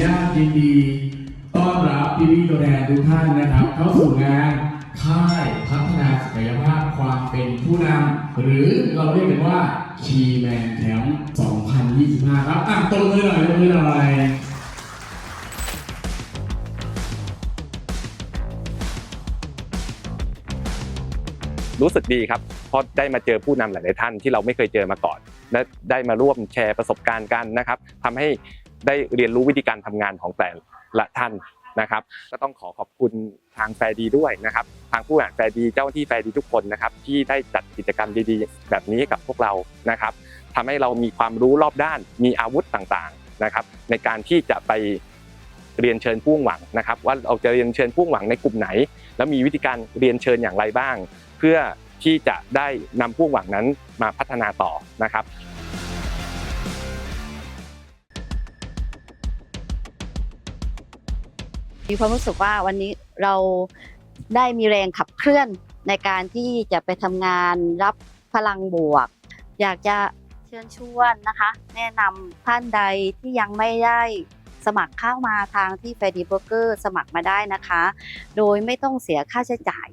ยินดีต้อนรับพี่พี่ๆตัวแทนทุกท่านนะครับ เข้าสู่งานค่ายพัฒนาศักยภาพความเป็นผู้นำหรือเราเรียกกันว่า Key Man Camp 2025 ครับอะตบมือหน่อยตบมือหน่อยรู้สึกดีครับเพราะได้มาเจอผู้นำหลาย ๆ ท่านที่เราไม่เคยเจอมาก่อน และได้มาร่วมแชร์ประสบการณ์กันนะครับทำให้ ได้เรียนรู้วิธีการทำงานของแต่ละท่านนะครับก็ต้องขอขอบคุณทางแฟดีด้วยนะครับ ทางผู้บริหารแฟดีเจ้าหน้าที่แฟดีทุกคนนะครับ ที่ได้จัดกิจกรรมดีๆ แบบนี้กับพวกเรานะครับทำให้เรามีความรู้รอบด้านมีอาวุธต่างๆนะครับ ในการที่จะไปเรียนเชิญผู้หวังนะครับ ว่าเราจะเรียนเชิญผู้หวังในกลุ่มไหน แล้วมีวิธีการเรียนเชิญอย่างไรบ้าง เพื่อที่จะได้นำผู้หวังนั้นมาพัฒนาต่อนะครับ มีความรู้สึกว่าวันนี้เราได้มีแรงขับเคลื่อนในการที่จะไปทำงานรับพลังบวก อยากจะเชิญชวนนะคะ แนะนำท่านใดที่ยังไม่ได้สมัครเข้ามาทางที่ f ฟ d ดีเบอร์เกอร์สมัครมาได้นะคะ โดยไม่ต้องเสียค่าใช้จ่าย